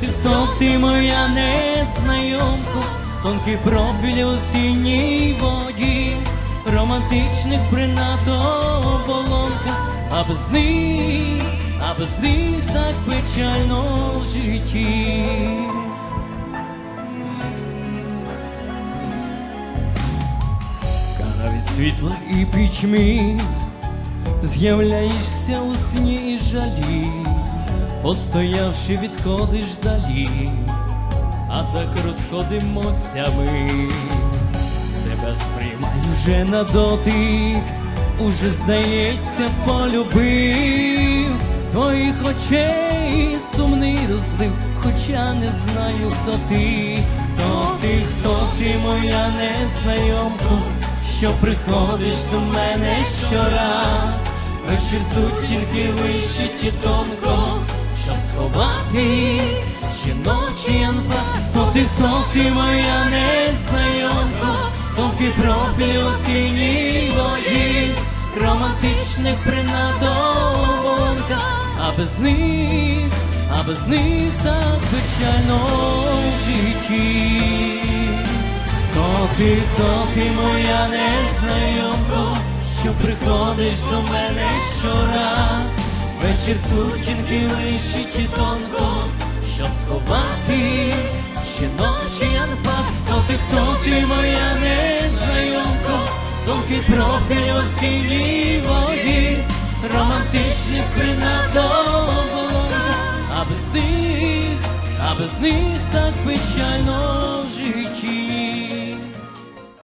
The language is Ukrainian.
ти, хто ти моя незнайомка, тонкий профіль осінній воді, романтичних принадо оболонка, а без них, а без них так печально в житті. Кара від світла і пітьми, з'являєшся у сні і жалі, постоявши, відходиш далі, а так розходимося ми, тебе сприймаю вже на дотик, уже здається, полюбив. Твоїх очей сумний розлив, хоча не знаю, хто ти, хто ти, хто ти, моя незнайомка, що приходиш до мене щораз, вечір сутінки вищиті тонко, щоб сховати жіночий анфас. Хто ти, хто ти, моя незнайомка, тонкий профіль осінній воді, романтичних принадовонка, а без них, а без них так печально в житті. Хто ти, хто ти, моя незнайомко, що приходиш до мене щораз, вечір сутінки лишить і тонко, щоб сховати жіночий анфас. Хто ти, хто ти, моя незнайомко, тонкий профіль осінній воді, романтичних принадоволонка, а без них, а без них так печально в житті.